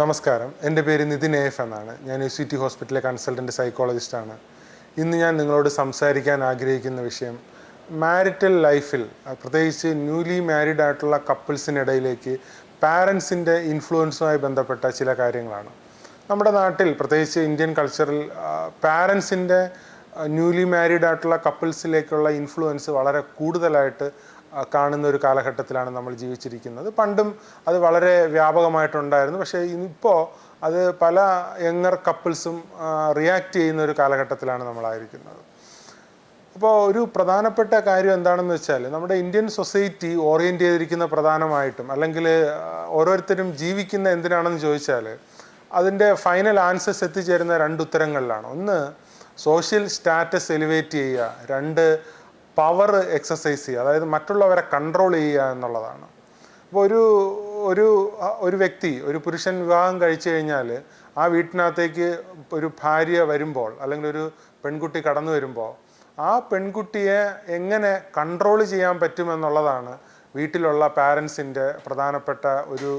നമസ്കാരം. എന്റെ പേര് നിതിൻ എഫ് എന്നാണ്. ഞാൻ യു സി ടി ഹോസ്പിറ്റലിലെ കൺസൾട്ടന്റ് സൈക്കോളജിസ്റ്റാണ്. ഇന്ന് ഞാൻ നിങ്ങളോട് സംസാരിക്കാൻ ആഗ്രഹിക്കുന്ന വിഷയം മാരിറ്റൽ ലൈഫിൽ പ്രത്യേകിച്ച് ന്യൂലി മാരീഡ് ആയിട്ടുള്ള കപ്പിൾസിനിടയിലേക്ക് പാരൻസിന്റെ ഇൻഫ്ലുവൻസുമായി ബന്ധപ്പെട്ട ചില കാര്യങ്ങളാണ്. നമ്മുടെ നാട്ടിൽ പ്രത്യേകിച്ച് ഇന്ത്യൻ കൾച്ചറിൽ പാരൻസിന്റെ ന്യൂലി മാരീഡ് ആയിട്ടുള്ള കപ്പിൾസിലേക്കുള്ള ഇൻഫ്ലുവൻസ് വളരെ കൂടുതലായിട്ട് കാണുന്ന ഒരു കാലഘട്ടത്തിലാണ് നമ്മൾ ജീവിച്ചിരിക്കുന്നത്. പണ്ടും അത് വളരെ വ്യാപകമായിട്ടുണ്ടായിരുന്നു. പക്ഷേ ഇപ്പോൾ അത് പല യങ്ങർ കപ്പിൾസും റിയാക്ട് ചെയ്യുന്ന ഒരു കാലഘട്ടത്തിലാണ് നമ്മളായിരിക്കുന്നത്. അപ്പോൾ ഒരു പ്രധാനപ്പെട്ട കാര്യം എന്താണെന്ന് വെച്ചാൽ നമ്മുടെ ഇന്ത്യൻ സൊസൈറ്റി ഓറിയന്റ് ചെയ്തിരിക്കുന്ന പ്രധാനമായിട്ടും അല്ലെങ്കിൽ ഓരോരുത്തരും ജീവിക്കുന്ന എന്തിനാണെന്ന് ചോദിച്ചാൽ അതിന്റെ ഫൈനൽ ആൻസേഴ്സ് എത്തിച്ചേരുന്ന രണ്ട് ഉത്തരങ്ങളിലാണ് ഒന്ന് സോഷ്യൽ സ്റ്റാറ്റസ് എലിവേറ്റ് ചെയ്യുക. രണ്ട് പവർ എക്സസൈസ് ചെയ്യുക അതായത് മറ്റുള്ളവരെ കൺട്രോൾ ചെയ്യുക എന്നുള്ളതാണ്. അപ്പോൾ ഒരു ഒരു ഒരു വ്യക്തി ഒരു പുരുഷൻ വിവാഹം കഴിച്ചു കഴിഞ്ഞാൽ ആ വീട്ടിനകത്തേക്ക് ഒരു ഭാര്യ വരുമ്പോൾ അല്ലെങ്കിൽ ഒരു പെൺകുട്ടി കടന്നു വരുമ്പോൾ ആ പെൺകുട്ടിയെ എങ്ങനെ കൺട്രോൾ ചെയ്യാൻ പറ്റുമെന്നുള്ളതാണ് വീട്ടിലുള്ള പാരൻസിന്റെ പ്രധാനപ്പെട്ട ഒരു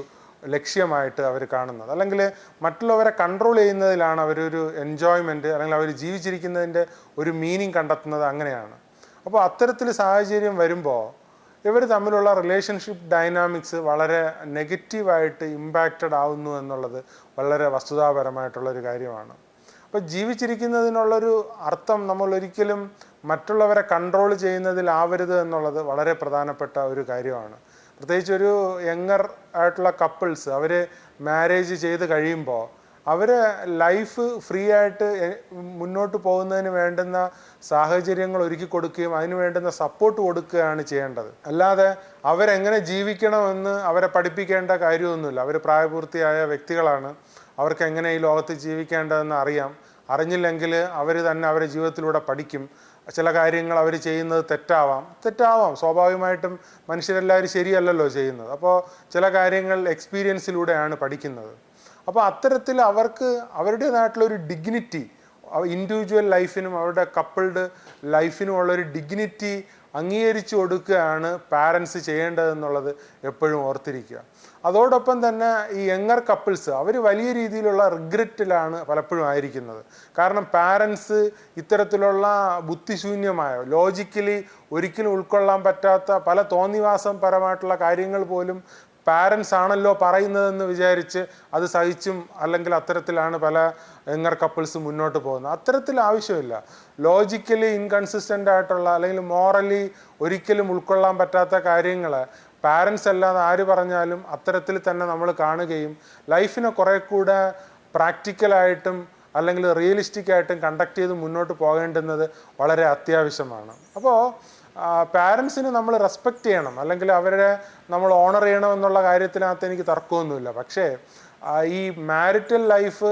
ലക്ഷ്യമായിട്ട് അവർ കാണുന്നത്. അല്ലെങ്കിൽ മറ്റുള്ളവരെ കൺട്രോൾ ചെയ്യുന്നതിലാണ് അവരൊരു എൻജോയ്മെന്റ് അല്ലെങ്കിൽ അവർ ജീവിച്ചിരിക്കുന്നതിന്റെ ഒരു മീനിങ് കണ്ടെത്തുന്നത് അങ്ങനെയാണ്. അപ്പോൾ അത്തരത്തിൽ സാഹചര്യം വരുമ്പോൾ ഇവർ തമ്മിലുള്ള റിലേഷൻഷിപ്പ് ഡൈനാമിക്സ് വളരെ നെഗറ്റീവായിട്ട് ഇമ്പാക്റ്റഡ് ആവുന്നു എന്നുള്ളത് വളരെ വസ്തുതാപരമായിട്ടുള്ളൊരു കാര്യമാണ്. അപ്പോൾ ജീവിച്ചിരിക്കുന്നതിനുള്ളൊരു അർത്ഥം നമ്മൾ ഒരിക്കലും മറ്റുള്ളവരെ കൺട്രോൾ ചെയ്യുന്നതിലാവരുത് എന്നുള്ളത് വളരെ പ്രധാനപ്പെട്ട ഒരു കാര്യമാണ്. പ്രത്യേകിച്ച് ഒരു യങ്ങർ ആയിട്ടുള്ള കപ്പിൾസ് അവർ മാരേജ് ചെയ്ത് കഴിയുമ്പോൾ അവർ ലൈഫ് ഫ്രീ ആയിട്ട് മുന്നോട്ട് പോകുന്നതിന് വേണ്ടുന്ന സാഹചര്യങ്ങൾ ഒരുക്കി കൊടുക്കുകയും അതിന് വേണ്ടുന്ന സപ്പോർട്ട് കൊടുക്കുകയാണ് ചെയ്യേണ്ടത്. അല്ലാതെ അവരെങ്ങനെ ജീവിക്കണമെന്ന് അവരെ പഠിപ്പിക്കേണ്ട കാര്യമൊന്നുമില്ല. അവർ പ്രായപൂർത്തിയായ വ്യക്തികളാണ്. അവർക്ക് എങ്ങനെ ഈ ലോകത്ത് ജീവിക്കേണ്ടതെന്ന് അറിയാം. അറിഞ്ഞില്ലെങ്കിൽ അവർ തന്നെ അവരുടെ ജീവിതത്തിലൂടെ പഠിക്കും. ചില കാര്യങ്ങൾ അവർ ചെയ്യുന്നത് തെറ്റാവാം. തെറ്റാവാം. സ്വാഭാവികമായിട്ടും മനുഷ്യരെല്ലാവരും ശരിയല്ലല്ലോ ചെയ്യുന്നത്. അപ്പോൾ ചില കാര്യങ്ങൾ എക്സ്പീരിയൻസിലൂടെയാണ് പഠിക്കുന്നത്. അപ്പോൾ അത്തരത്തിൽ അവർക്ക് അവരുടേതായിട്ടുള്ള ഒരു ഡിഗ്നിറ്റി ഇൻഡിവിജ്വൽ ലൈഫിനും അവരുടെ കപ്പിൾഡ് ലൈഫിനും ഉള്ളൊരു ഡിഗ്നിറ്റി അംഗീകരിച്ചു കൊടുക്കുകയാണ് പാരൻസ് ചെയ്യേണ്ടതെന്നുള്ളത് എപ്പോഴും ഓർത്തിരിക്കുക. അതോടൊപ്പം തന്നെ ഈ യങ്ങർ കപ്പിൾസ് അവർ വലിയ രീതിയിലുള്ള റിഗ്രറ്റിലാണ് പലപ്പോഴും ആയിരിക്കുന്നത്. കാരണം പാരൻസ് ഇത്തരത്തിലുള്ള ബുദ്ധിശൂന്യമായ ലോജിക്കലി ഒരിക്കലും ഉൾക്കൊള്ളാൻ പറ്റാത്ത പല തോന്നിവാസം പരമായിട്ടുള്ള കാര്യങ്ങൾ പോലും പാരൻസ് ആണല്ലോ പറയുന്നതെന്ന് വിചാരിച്ച് അത് സഹിച്ചും അല്ലെങ്കിൽ അത്തരത്തിലാണ് പല യങ്ങർ കപ്പിൾസ് മുന്നോട്ട് പോകുന്നത്. അത്തരത്തിൽ ആവശ്യമില്ല. ലോജിക്കലി ഇൻകൺസിസ്റ്റന്റ് ആയിട്ടുള്ള അല്ലെങ്കിൽ മോറലി ഒരിക്കലും ഉൾക്കൊള്ളാൻ പറ്റാത്ത കാര്യങ്ങൾ പാരൻസ് അല്ലാതെ ആര് പറഞ്ഞാലും അത്തരത്തിൽ തന്നെ നമ്മൾ കാണുകയും ലൈഫിനെ കുറേ കൂടെ പ്രാക്ടിക്കലായിട്ടും അല്ലെങ്കിൽ റിയലിസ്റ്റിക് ആയിട്ടും കണ്ടക്ട് ചെയ്ത് മുന്നോട്ട് പോകേണ്ടുന്നത് വളരെ അത്യാവശ്യമാണ്. അപ്പോൾ പാരൻസിന് നമ്മൾ റെസ്പെക്റ്റ് ചെയ്യണം. അല്ലെങ്കിൽ അവരെ നമ്മൾ ഓണർ ചെയ്യണം എന്നുള്ള കാര്യത്തിനകത്ത് എനിക്ക് തർക്കമൊന്നുമില്ല. പക്ഷേ ഈ മാരിറ്റൽ ലൈഫ്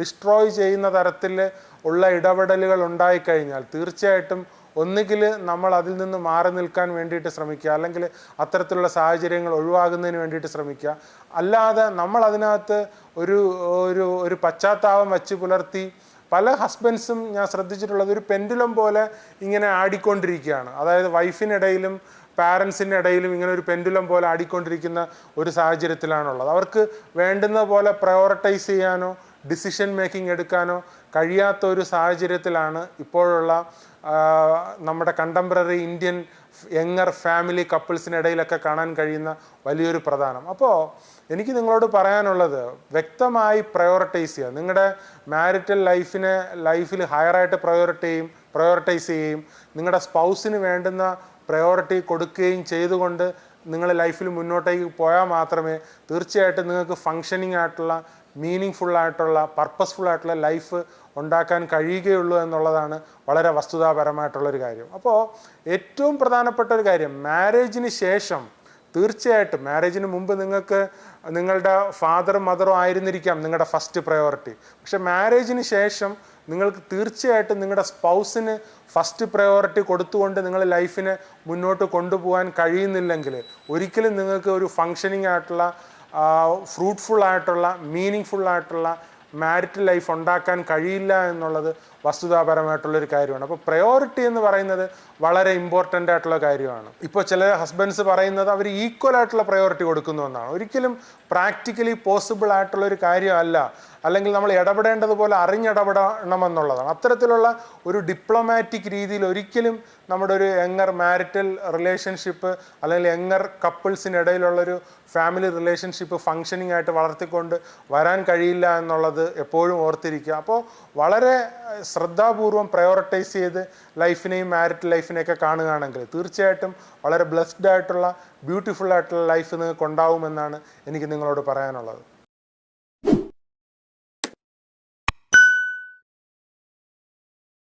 ഡിസ്ട്രോയ് ചെയ്യുന്ന തരത്തിൽ ഉള്ള ഇടപെടലുകൾ ഉണ്ടായിക്കഴിഞ്ഞാൽ തീർച്ചയായിട്ടും ഒന്നുകിൽ നമ്മൾ അതിൽ നിന്ന് മാറി നിൽക്കാൻ വേണ്ടിയിട്ട് ശ്രമിക്കുക. അല്ലെങ്കിൽ അത്തരത്തിലുള്ള സാഹചര്യങ്ങൾ ഒഴിവാകുന്നതിന് വേണ്ടിയിട്ട് ശ്രമിക്കുക. അല്ലാതെ നമ്മൾ അതിനകത്ത് ഒരു ഒരു ഒരു പശ്ചാത്താപം വച്ച് പുലർത്തി പല ഹസ്ബൻഡ്സും ഞാൻ ശ്രദ്ധിച്ചിട്ടുള്ളത് ഒരു പെൻഡുലം പോലെ ഇങ്ങനെ ആടിക്കൊണ്ടിരിക്കുകയാണ്. അതായത് വൈഫിനിടയിലും പാരൻസിന്റെ ഇടയിലും ഇങ്ങനെ ഒരു പെൻഡുലം പോലെ ആടിക്കൊണ്ടിരിക്കുന്ന ഒരു സാഹചര്യത്തിലാണുള്ളത്. അവർക്ക് വേണ്ടുന്ന പോലെ പ്രയോറിറ്റൈസ് ചെയ്യാനോ ഡിസിഷൻ മേക്കിംഗ് എടുക്കാനോ കഴിയാത്ത ഒരു സാഹചര്യത്തിലാണ് ഇപ്പോഴുള്ള നമ്മുടെ കണ്ടംപററി ഇന്ത്യൻ യങ്ങർ ഫാമിലി കപ്പിൾസിനിടയിലൊക്കെ കാണാൻ കഴിയുന്ന വലിയൊരു പ്രധാനം. അപ്പോൾ എനിക്ക് നിങ്ങളോട് പറയാനുള്ളത് വ്യക്തമായി പ്രയോറിറ്റൈസ് ചെയ്യുക. നിങ്ങളുടെ മാരിറ്റൽ ലൈഫിനെ ലൈഫിൽ ഹയറായിട്ട് പ്രയോറിറ്റി ചെയ്യും പ്രയോറിറ്റൈസ് ചെയ്യുകയും നിങ്ങളുടെ സ്പൗസിന് വേണ്ടുന്ന പ്രയോറിറ്റി കൊടുക്കുകയും ചെയ്തുകൊണ്ട് നിങ്ങൾ ലൈഫിൽ മുന്നോട്ടേക്ക് പോയാൽ മാത്രമേ തീർച്ചയായിട്ടും നിങ്ങൾക്ക് ഫങ്ഷനിങ് ആയിട്ടുള്ള മീനിങ് ഫുള്ളായിട്ടുള്ള പർപ്പസ്ഫുൾ ആയിട്ടുള്ള ലൈഫ് ഉണ്ടാക്കാൻ കഴിയുകയുള്ളൂ എന്നുള്ളതാണ് വളരെ വസ്തുതാപരമായിട്ടുള്ളൊരു കാര്യം. അപ്പോൾ ഏറ്റവും പ്രധാനപ്പെട്ട ഒരു കാര്യം മാരേജിന് ശേഷം തീർച്ചയായിട്ടും. മാരേജിന് മുമ്പ് നിങ്ങൾക്ക് നിങ്ങളുടെ ഫാദറും മദറും ആയിരുന്നിരിക്കാം നിങ്ങളുടെ ഫസ്റ്റ് പ്രയോറിറ്റി പക്ഷെ മാരേജിന് ശേഷം നിങ്ങൾക്ക് തീർച്ചയായിട്ടും നിങ്ങളുടെ സ്പൗസിന് ഫസ്റ്റ് പ്രയോറിറ്റി കൊടുത്തുകൊണ്ട് നിങ്ങൾ ലൈഫിനെ മുന്നോട്ട് കൊണ്ടുപോകാൻ കഴിയുന്നില്ലെങ്കിൽ ഒരിക്കലും നിങ്ങൾക്ക് ഒരു ഫങ്ഷനിങ് ആയിട്ടുള്ള ഫ്രൂട്ട്ഫുൾ ആയിട്ടുള്ള മീനിങ് ഫുൾ ആയിട്ടുള്ള മാരിറ്റൽ ലൈഫ് ഉണ്ടാക്കാൻ കഴിയില്ല എന്നുള്ളത് വസ്തുതാപരമായിട്ടുള്ളൊരു കാര്യമാണ്. അപ്പോൾ പ്രയോറിറ്റി എന്ന് പറയുന്നത് വളരെ ഇമ്പോർട്ടന്റ് ആയിട്ടുള്ള കാര്യമാണ്. ഇപ്പോൾ ചില ഹസ്ബൻഡ്സ് പറയുന്നത് അവർ ഈക്വൽ ആയിട്ടുള്ള പ്രയോറിറ്റി കൊടുക്കുന്നു എന്നാണ്. ഒരിക്കലും പ്രാക്ടിക്കലി പോസിബിൾ ആയിട്ടുള്ള ഒരു കാര്യമല്ല. അല്ലെങ്കിൽ നമ്മൾ ഇടപെടേണ്ടതുപോലെ അറിഞ്ഞിടപെടണമെന്നുള്ളതാണ് അത്തരത്തിലുള്ള ഒരു ഡിപ്ലോമാറ്റിക് രീതിയിൽ ഒരിക്കലും നമ്മുടെ ഒരു യങ്ങർ മാരിറ്റൽ റിലേഷൻഷിപ്പ് അല്ലെങ്കിൽ യങ്ങർ കപ്പിൾസിനിടയിലുള്ളൊരു ഫാമിലി റിലേഷൻഷിപ്പ് ഫങ്ഷനിങ് ആയിട്ട് വളർത്തിക്കൊണ്ട് വരാൻ കഴിയില്ല എന്നുള്ളത് എപ്പോഴും ഓർത്തിരിക്കുക. അപ്പോൾ വളരെ ശ്രദ്ധാപൂർവം പ്രയോറിറ്റൈസ് ചെയ്ത് ലൈഫിനെയും മാരിറ്റ് ലൈഫിനെയൊക്കെ കാണുകയാണെങ്കിൽ തീർച്ചയായിട്ടും വളരെ ബ്ലെസ്ഡ് ആയിട്ടുള്ള ബ്യൂട്ടിഫുൾ ആയിട്ടുള്ള ലൈഫ് നിങ്ങൾക്ക് ഉണ്ടാവുമെന്നാണ് എനിക്ക് നിങ്ങളോട് പറയാനുള്ളത്.